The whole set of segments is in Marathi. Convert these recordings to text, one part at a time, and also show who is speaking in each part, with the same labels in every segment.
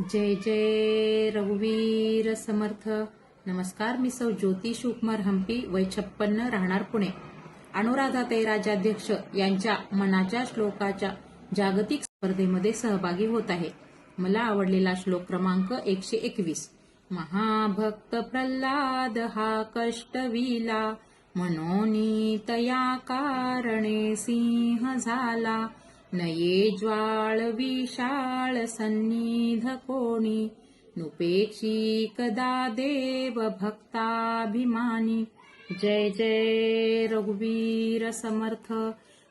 Speaker 1: जय जय रघुवीर समर्थ. नमस्कार मी सौ ज्योती शुकमर हंपी वय छप्पन्न राहणार पुणे. अनुराधाताई राजाध्यक्ष यांच्या मनाच्या श्लोकाच्या जागतिक स्पर्धेमध्ये सहभागी होत आहे. मला आवडलेला श्लोक क्रमांक एकशे एकवीस. महाभक्त प्रल्हाद हा कष्टविला मनोनी तया कारणे सिंह झाला. नये ज्वाळ विशाळ सन्निध कोणी नुपेक्षी कदा देव भक्ताभिमानी. जय जय रघुवीर समर्थ.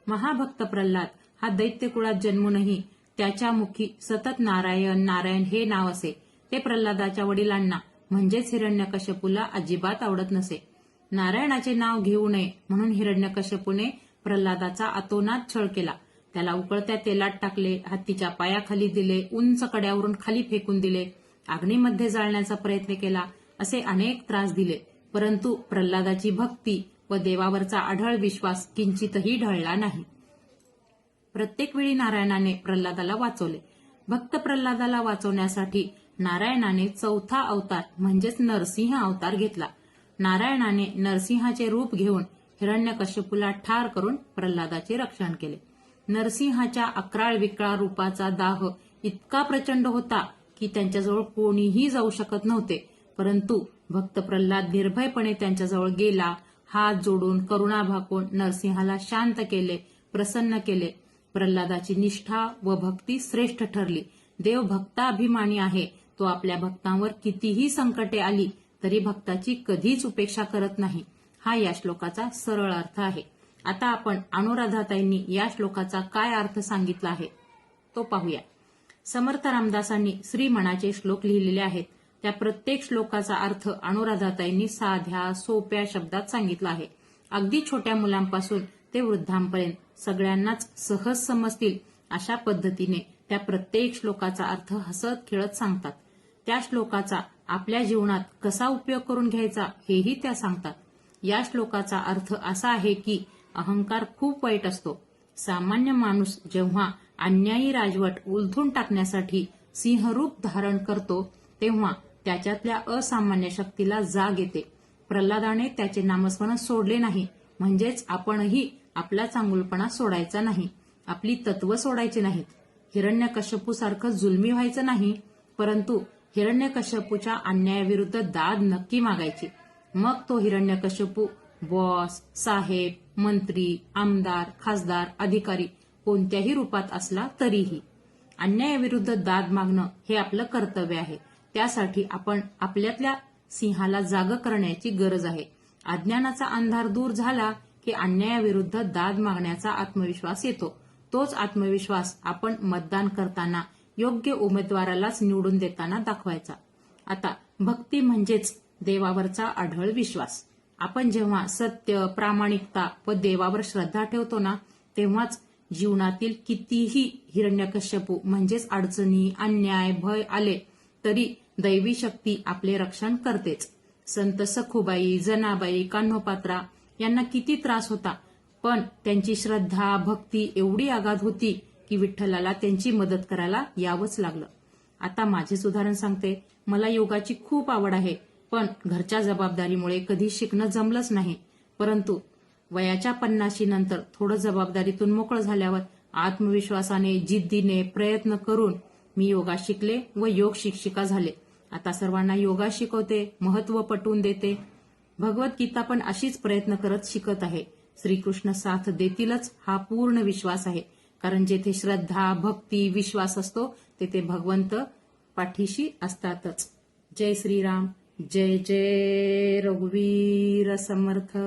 Speaker 1: महाभक्त प्रल्हाद हा दैत्य कुळात जन्मूनही त्याच्या मुखी सतत नारायण नारायण हे नाव असे. ते प्रल्हादाच्या वडिलांना म्हणजेच हिरण्यकश्यपूला अजिबात आवडत नसे. नारायणाचे नाव घेऊ नये म्हणून हिरण्यकश्यपूने प्रल्हादाचा अतोनात छळ केला. त्याला उकळत्या तेलात टाकले हत्तीच्या पायाखाली दिले उंच कड्यावरून खाली फेकून दिले अग्नीमध्ये जाळण्याचा प्रयत्न केला असे अनेक त्रास दिले. परंतु प्रल्हादाची भक्ती व देवावरचा आढळ विश्वास किंचितही ढळला नाही. प्रत्येक वेळी नारायणाने प्रल्हादाला वाचवले. भक्त प्रल्हादाला वाचवण्यासाठी नारायणाने चौथा अवतार म्हणजेच नरसिंह अवतार घेतला. नारायणाने नरसिंहाचे रूप घेऊन हिरण्यकश्यपूला ठार करून प्रल्हादाचे रक्षण केले. नरसिंहाच्या अकराळ विकळा रूपाचा दाह इतका प्रचंड होता की त्यांच्याजवळ कोणीही जाऊ शकत नव्हते. परंतु भक्त प्रल्हाद निर्भयपणे त्यांच्याजवळ गेला हात जोडून करुणा भाकून नरसिंहाला शांत केले प्रसन्न केले. प्रल्हादाची निष्ठा व भक्ती श्रेष्ठ ठरली. देव भक्ताभिमानी आहे. तो आपल्या भक्तांवर कितीही संकटे आली तरी भक्ताची कधीच उपेक्षा करत नाही. हा या श्लोकाचा सरळ अर्थ आहे. आता आपण अनुराधाताईंनी या श्लोकाचा काय अर्थ सांगितला आहे तो पाहूया. समर्थ रामदासांनी श्री म्हणाचे श्लोक लिहिलेले आहेत. त्या प्रत्येक श्लोकाचा अर्थ अनुराधाताईंनी साध्या सोप्या शब्दात सांगितला आहे. अगदी छोट्या मुलांपासून ते वृद्धांपर्यंत सगळ्यांनाच सहज समजतील अशा पद्धतीने त्या प्रत्येक श्लोकाचा अर्थ हसत खेळत सांगतात. त्या श्लोकाचा आपल्या जीवनात कसा उपयोग करून घ्यायचा हेही त्या सांगतात. या श्लोकाचा अर्थ असा आहे की अहंकार खूप वाईट असतो. सामान्य माणूस जेव्हा अन्यायी राजवट उलथून टाकण्यासाठी सिंहरूप धारण करतो तेव्हा त्याच्यातल्या असामान्य शक्तीला जाग येते. प्रल्हादाने त्याचे नामस्मरण सोडले नाही. म्हणजेच आपणही आपला चांगुलपणा सोडायचा नाही. आपली तत्व सोडायची नाहीत. हिरण्यकश्यपूसारखं जुलमी व्हायचं नाही परंतु हिरण्यकश्यपूच्या अन्यायाविरुद्ध दाद नक्की मागायची. मग तो हिरण्यकश्यपू बॉस साहेब मंत्री आमदार खासदार अधिकारी कोणत्याही रूपात असला तरीही अन्यायाविरुद्ध दाद मागणं हे आपलं कर्तव्य आहे. त्यासाठी आपण आपल्यातल्या सिंहाला जाग करण्याची गरज आहे. अज्ञानाचा अंधार दूर झाला की अन्यायाविरुद्ध दाद मागण्याचा आत्मविश्वास येतो. तोच आत्मविश्वास आपण मतदान करताना योग्य उमेदवारालाच निवडून देताना दाखवायचा. आता भक्ती म्हणजेच देवावरचा आढळ विश्वास. आपण जेव्हा सत्य प्रामाणिकता व देवावर श्रद्धा ठेवतो ना तेव्हाच जीवनातील कितीही हिरण्यकश्यपू म्हणजेच अडचणी अन्याय भय आले तरी दैवी शक्ती आपले रक्षण करतेच. संत सखुबाई जनाबाई कान्होपात्रा यांना किती त्रास होता पण त्यांची श्रद्धा भक्ती एवढी आगाध होती की विठ्ठलाला त्यांची मदत करायला यावंच लागलं. आता माझेच उदाहरण सांगते. मला योगाची खूप आवड आहे. पण घरच्या जबाबदारीमुळे कधी शिकणं जमलंच नाही. परंतु वयाच्या पन्नाशी नंतर थोडं जबाबदारीतून मोकळं झाल्यावर आत्मविश्वासाने जिद्दीने प्रयत्न करून मी योगा शिकले व योग शिक्षिका झाले. आता सर्वांना योगा शिकवते महत्त्व पटवून देते. भगवद्गीता पण अशीच प्रयत्न करत शिकत आहे. श्रीकृष्ण साथ देतीलच हा पूर्ण विश्वास आहे. कारण जेथे श्रद्धा भक्ती विश्वास असतो तेथे भगवंत पाठीशी असतातच. जय श्रीराम. जय जय रघुवीर समर्थ।